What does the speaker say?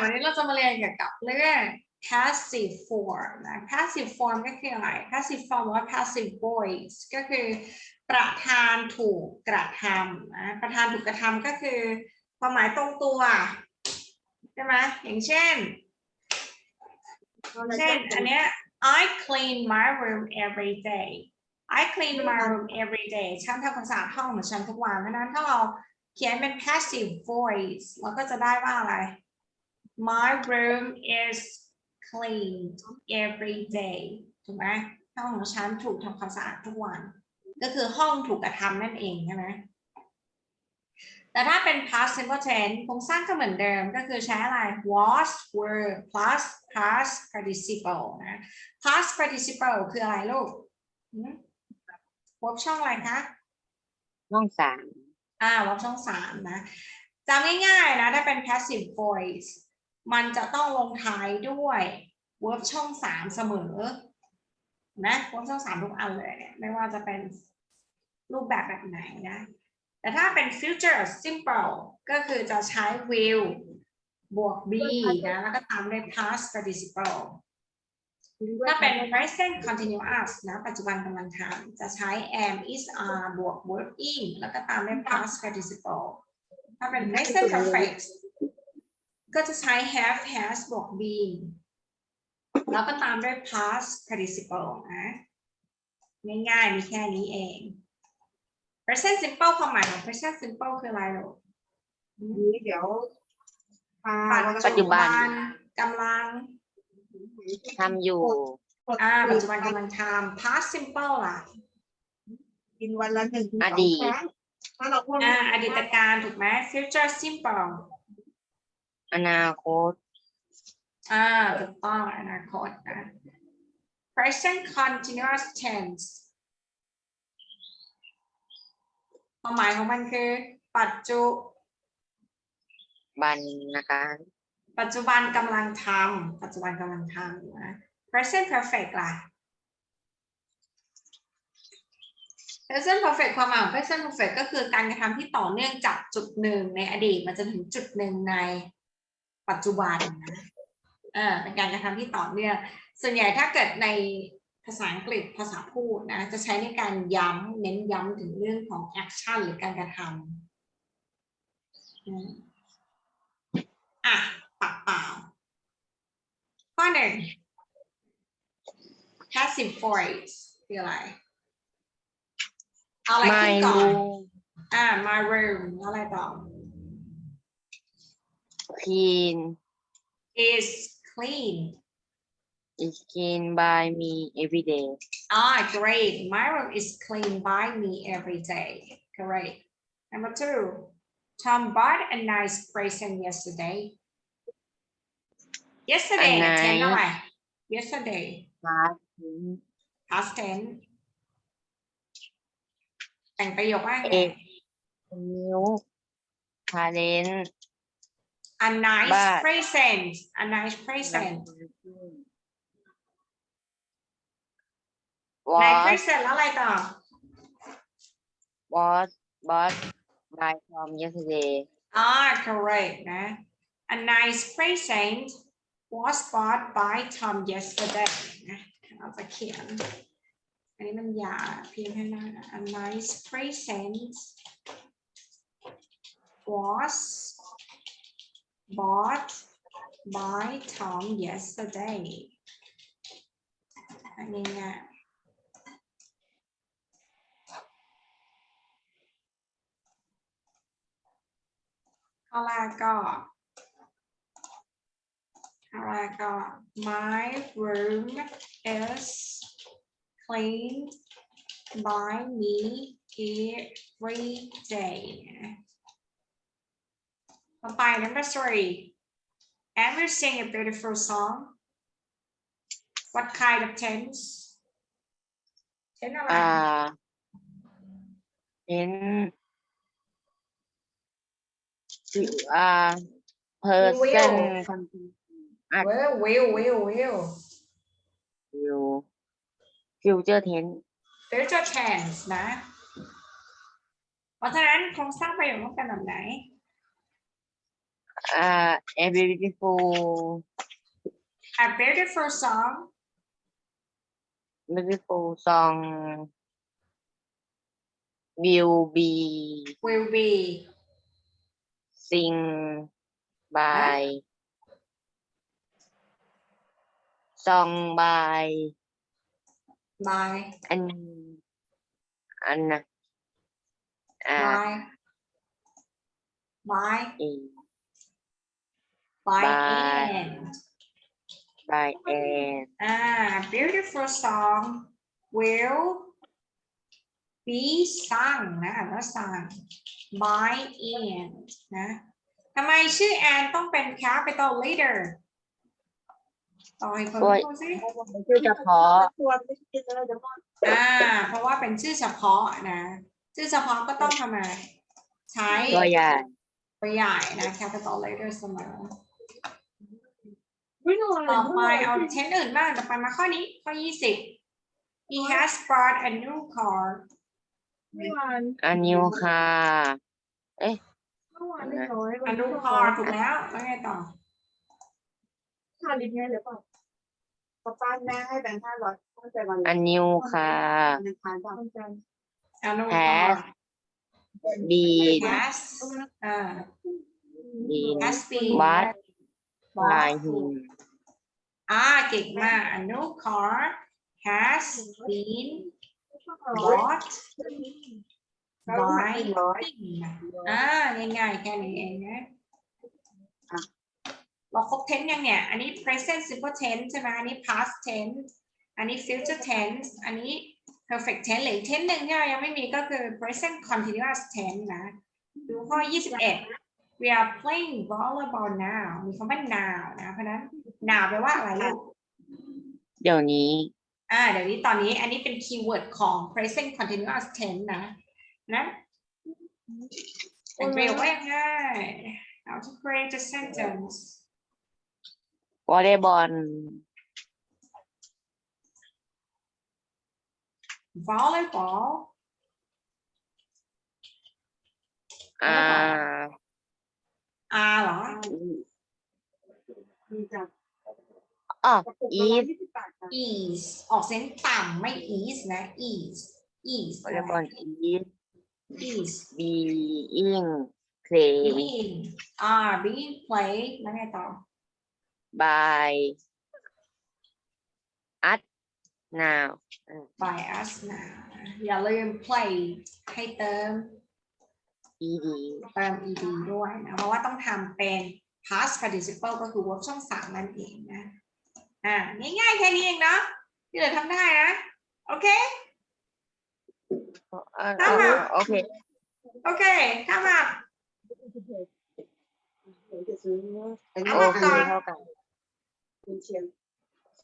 วันนี้เราจะมาเรียนเกี่ยวกับเรื่อง passive form นะ passive form ก็คืออะไร passive form หรือว่า passive voice ก็คือประธานถูกกระทำนะประธานถูกกระทำก็คือความหมายตรงตัวใช่ไหมอย่างเช่นเช่นอันเนี้ย I clean my room every day I clean my room every day ฉันทำความสะอาดห้องของฉันทุกวันเพราะฉะนั้นถ้าเราเขียนเป็น passive voice เราก็จะได้ว่าอะไร My room is cleaned every day ถูกไหมห้องของฉันถูกทำความสะอาดทุกวัน ก็คือห้องถูกกระทำนั่นเองใช่ไหมแต่ถ้าเป็น past simple tense โครงสร้างก็เหมือนเดิมก็คือใช้อะไร was were plus past participle นะ past participle คืออะไรลูกหืม verb ช่องอะไรคะห้องสามอ่าเว็บช่องสามนะจำง่ายๆนะถ้าเป็น passive voice มันจะต้องลงท้ายด้วย verb ช่องสามเสมอ นะ verb ช่องสามทุกอันเลยเนี่ยไม่ว่าจะเป็นรูปแบบแบบไหนนะ แต่ถ้าเป็น future simple ก็คือจะใช้ will บวก be นะ แล้วก็ตามด้วย past participle ถ้าเป็น present continuous นะ ปัจจุบันกำลังทำจะใช้ am is are บวก verb in แล้วก็ตามด้วย past participle ถ้าเป็น present perfect ก็จะใช้ have has บวก been แล้วก็ตามด้วย past participle นะ ง่ายๆ มีแค่นี้เอง present simple ความหมายของ present simple คืออะไรหรอนี้เดี๋ยวพาปัจจุบันกำลังทำอยู่ อ่า ปัจจุบันกำลังทำ past simple ล่ะ กินวันละหนึ่งถึงสอองดีตครั้งถ้าเราพูดอ่าอดีตการถูกไหม future simple อนาคต อ่าถูกต้องอนาคตนะ present continuous tense ความหมายของมันคือ ปัจจุบันนะคะปัจจุบันกำลังทำปัจจุบันกำลังทำนะ present perfect ล่ะ present perfect ความหมายของ present perfect ก็คือการกระทำที่ต่อเนื่องจากจุดหนึ่งในอดีตมาจนถึงจุดหนึ่งใน ปัจจุบันนะเออเป็นการกระทำที่ต่อเนื่องส่วนใหญ่ถ้าเกิดในภาษาอังกฤษภาษาพูดนะจะใช้ในการย้ำเน้นย้ำถึงเรื่องของ action หรือการกระทำอืมอะปากเปล่าข้อหนึ่ง passive voice คืออะไรเอาอะไรขึ้นไม่ก่อนรู้อ่า my room แล้วอะไรต่อ clean is clean is clean by me every day ah great my room is clean by me every day great number two Tom bought a nice present yesterday yesterday อันไหน เทนอะไร yesterday past past tense แต่งประโยคว่าไง เอก new talent a nice But- present a nice present ใน was present แล้วอะไรต่อ was bought by Tom yesterday Ah, correct นะ A nice present was bought by Tom yesterday นะเราจะเขียน อันนี้มันยาวพิมพ์ให้หน่อยนะ A nice present was bought by Tom yesterday อันนี้ง่ายข้อแรกก็ข้อแรกก็ my room is cleaned by me every day ต่อไป number three and we sing a beautiful song what kind of tense tense อะไร อ่าเห็นชื่ออ่า person continuous will will will will will future tense future tense นะ เพราะฉะนั้นโครงสร้างประโยคต้องเป็นแบบไหน uh, a beautiful, A beautiful song. beautiful song. Will be will be. sing by song by my and anh à My. My. By By and by and Ah, beautiful song will be sung นะอ่านว่า sung by Anne นะทำไมชื่อแอนต้องเป็น capital letter ต่อให้คนพูดสิชื่อเฉพาะควรไม่กินอะไรเดี๋ยวมันอ่า เพราะว่าเป็นชื่อเฉพาะนะ ชื่อเฉพาะก็ต้องทำไมใช้ตัวใหญ่ตัวใหญ่นะ capital letter เสมอไม่นอน ต่อไปเอาเทนอื่นบ้างต่อไปมาข้อนี้ข้อ20 he has bought a new car เมื่อวานอันนิวค่ะเมื่อวานไม่น้อย a new car ถูกแล้วแล้วไงต่อทานลิ้นไงหรือเปล่าป้าป้าแม่ให้แบงค์ห้าร้อยตั้งแต่วันอันนิวค่ะวันทานบ้างจัน a new Has car ดี has อ่าดี has been วัด bought ลายหินอ่าเก่งมาก a new car has been ร้อย bought ร้อย by ร้อยอ่าง่ายๆแค่นี้เองนะเราครบ tense ยังเนี่ย อันนี้ present simple tense ใช่ไหมอันนี้ past tense อันนี้ future tense อันนี้ perfect tense เหลืออก tense หนึ่งที่เรายังไม่มีก็คือ present continuous tense นะ ดูข้อ 21 we are playing volleyball now มีคำว่า now นะเพราะฉะนั้น now แปลว่าอะไรลูกเดี๋ยวนี้ อ่า เดี๋ยวนี้ตอนนี้อันนี้เป็นคีย์เวิร์ดของ present continuous tense นะนะแต่งประโยคว่ายังไง how to create a sentence วอลเลย์บอล volleyball อ่า R เหรอดีจังอ๋อกระปุกอีละร้อยฟยี่สิบบาทค่ะ is ออกเสียงต่ำไม่ is นะ is is วอลเลย์บอลอีฟ is บีอิงเพลย์ being are being played แล้วไงต่อบายอัด now by us now อย่าลืม play ให้เติม ed เติม ed ด้วยนะเพราะว่าต้องทำเป็น past participle ก็คือ verb ช่องสามนั่นเองนะ อ่าง่ายๆแค่นี้เองเนาะที่เหลือทำได้นะ โอเคอ่าถ้าแบบโอเค โอเค ถ้ามาเดี๋ยวจะซื้ออันนี้เอาโอมาเคก่อน